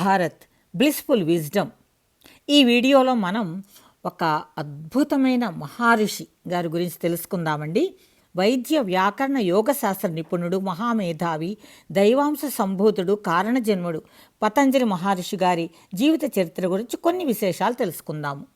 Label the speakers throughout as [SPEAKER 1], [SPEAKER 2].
[SPEAKER 1] Bharat blissful wisdom ఈ వీడియోలో మనం ఒక అద్భుతమైన మహర్షి గారి గురించి తెలుసుకుందామండి. వైద్య వ్యాకరణ యోగ శాస్త్ర నిపుణుడు మహామేధావి దైవాంశ సంభూతుడు కారణజన్ముడు పతంజలి మహర్షి గారి జీవిత చరిత్ర గురించి కొన్ని విశేషాలు తెలుసుకుందాము.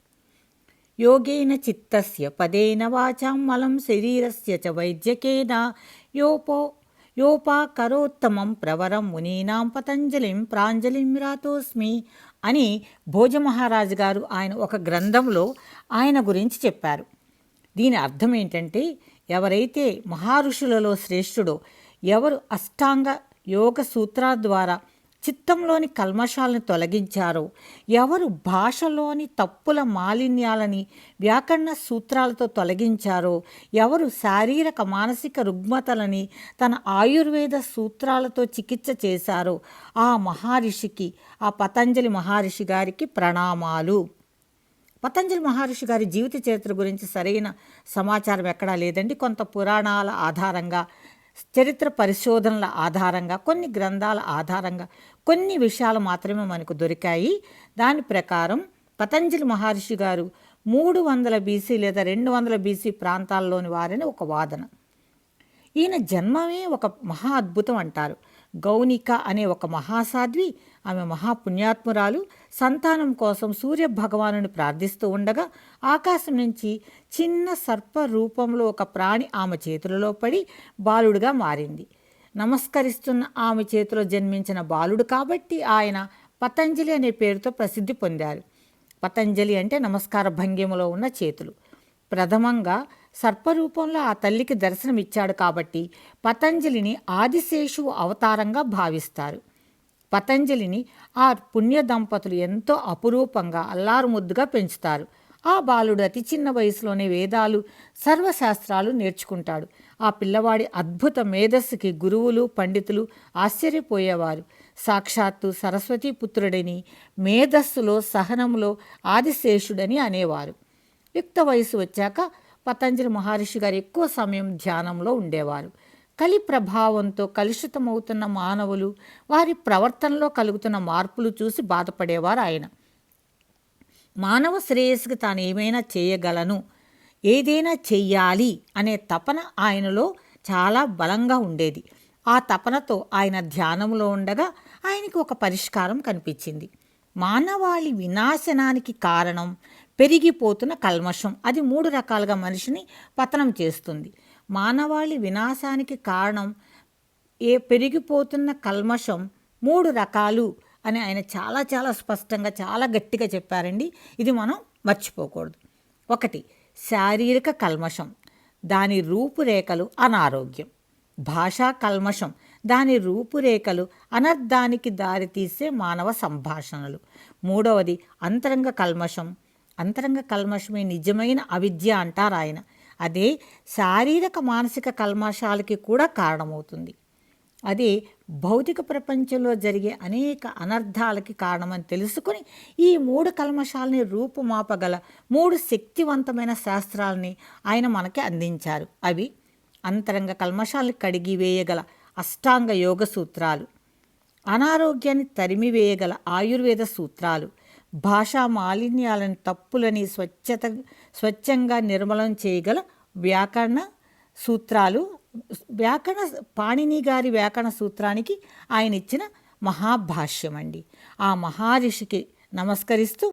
[SPEAKER 1] యోగేన చిత్తస్య పదేన వాచాం మలం శరీరస్య చ వైద్యకేన యోపో యోపాకరోత్తమం ప్రవరం మునీనాం పతంజలిం ప్రాంజలిం రాతోస్మి అని భోజమహారాజు గారు ఆయన ఒక గ్రంథంలో ఆయన గురించి చెప్పారు. దీని అర్థం ఏంటంటే ఎవరైతే మహారుషులలో శ్రేష్ఠుడో ఎవరు అష్టాంగ యోగ సూత్రాల ద్వారా చిత్తంలోని కల్మషాలను తొలగించారో. ఎవరు భాషలోని తప్పుల మాలిన్యాలని వ్యాకరణ సూత్రాలతో తొలగించారో. ఎవరు శారీరక మానసిక రుగ్మతలని తన ఆయుర్వేద సూత్రాలతో చికిత్స చేశారో. ఆ మహర్షికి ఆ పతంజలి మహర్షి గారికి ప్రణామాలు. పతంజలి మహర్షి గారి జీవిత చరిత్ర గురించి సరైన సమాచారం ఎక్కడా లేదండి. కొంత పురాణాల ఆధారంగా చరిత్ర పరిశోధనల ఆధారంగా కొన్ని గ్రంథాల ఆధారంగా కొన్ని విషయాలు మాత్రమే మనకు దొరికాయి. దాని ప్రకారం పతంజలి మహర్షి గారు మూడు వందల బీసీ లేదా రెండు వందల బీసీ ప్రాంతాల్లోని వారని ఒక వాదన. ఈయన జన్మమే ఒక మహా అద్భుతం అంటారు. గౌనిక అనే ఒక మహాసాధ్వి. ఆమె మహాపుణ్యాత్మురాలు. సంతానం కోసం సూర్య భగవానుని ప్రార్థిస్తూ ఉండగా ఆకాశం నుంచి చిన్న సర్ప రూపంలో ఒక ప్రాణి ఆమె చేతులలో పడి బాలుడుగా మారింది. నమస్కరిస్తున్న ఆమె చేతిలో జన్మించిన బాలుడు కాబట్టి ఆయన పతంజలి అనే పేరుతో ప్రసిద్ధి పొందారు. పతంజలి అంటే నమస్కార భంగిమలో ఉన్న చేతులు. ప్రథమంగా సర్పరూపంలో ఆ తల్లికి దర్శనమిచ్చాడు కాబట్టి పతంజలిని ఆదిశేషువు అవతారంగా భావిస్తారు. పతంజలిని ఆ పుణ్య దంపతులు ఎంతో అపురూపంగా అల్లారు ముద్దుగా పెంచుతారు. ఆ బాలుడు అతి చిన్న వయసులోనే వేదాలు సర్వశాస్త్రాలు నేర్చుకుంటాడు. ఆ పిల్లవాడి అద్భుత మేధస్సుకి గురువులు పండితులు ఆశ్చర్యపోయేవారు. సాక్షాత్తు సరస్వతీ పుత్రుడని మేధస్సులో సహనంలో ఆదిశేషుడని అనేవారు. యుక్త వయసు వచ్చాక పతంజలి మహర్షి గారు ఎక్కువ సమయం ధ్యానంలో ఉండేవారు. కలి ప్రభావంతో కలుషితమవుతున్న మానవులు వారి ప్రవర్తనలో కలుగుతున్న మార్పులు చూసి బాధపడేవారు ఆయన. మానవ శ్రేయస్సుకి తాను ఏమైనా చేయగలను ఏదైనా చెయ్యాలి అనే తపన ఆయనలో చాలా బలంగా ఉండేది. ఆ తపనతో ఆయన ధ్యానంలో ఉండగా ఆయనకి ఒక పరిష్కారం కనిపించింది. మానవాళి వినాశనానికి కారణం పెరిగిపోతున్న కల్మషం. అది మూడు రకాలుగా మనిషిని పతనం చేస్తుంది. మానవాళి వినాశానికి కారణం ఏ పెరిగిపోతున్న కల్మషం మూడు రకాలు అని ఆయన చాలా చాలా స్పష్టంగా చాలా గట్టిగా చెప్పారండి. ఇది మనం మర్చిపోకూడదు. ఒకటి శారీరక కల్మషం. దాని రూపురేఖలు అనారోగ్యం. భాషా కల్మషం. దాని రూపురేఖలు అనర్థానికి దారితీసే మానవ సంభాషణలు. మూడవది అంతరంగ కల్మషం. అంతరంగ కల్మషమే నిజమైన అవిద్య అంటారు ఆయన. అదే శారీరక మానసిక కల్మషాలకి కూడా కారణమవుతుంది. అది భౌతిక ప్రపంచంలో జరిగే అనేక అనర్థాలకి కారణమని తెలుసుకొని ఈ మూడు కల్మషాలని రూపుమాపగల మూడు శక్తివంతమైన శాస్త్రాలని ఆయన మనకి అందించారు. అవి అంతరంగ కల్మషాలను కడిగి వేయగల అష్టాంగ యోగ సూత్రాలు. అనారోగ్యాన్ని తరిమివేయగల ఆయుర్వేద సూత్రాలు. భాషా మాలిన్యాలను తప్పులని స్వచ్ఛత స్వచ్ఛంగా నిర్మలం చేయగల వ్యాకరణ సూత్రాలు. వ్యాకరణ పాణిని గారి వ్యాకరణ సూత్రానికి ఆయన ఇచ్చిన మహాభాష్యం అండి ఆ మహర్షికి నమస్కరిస్తూ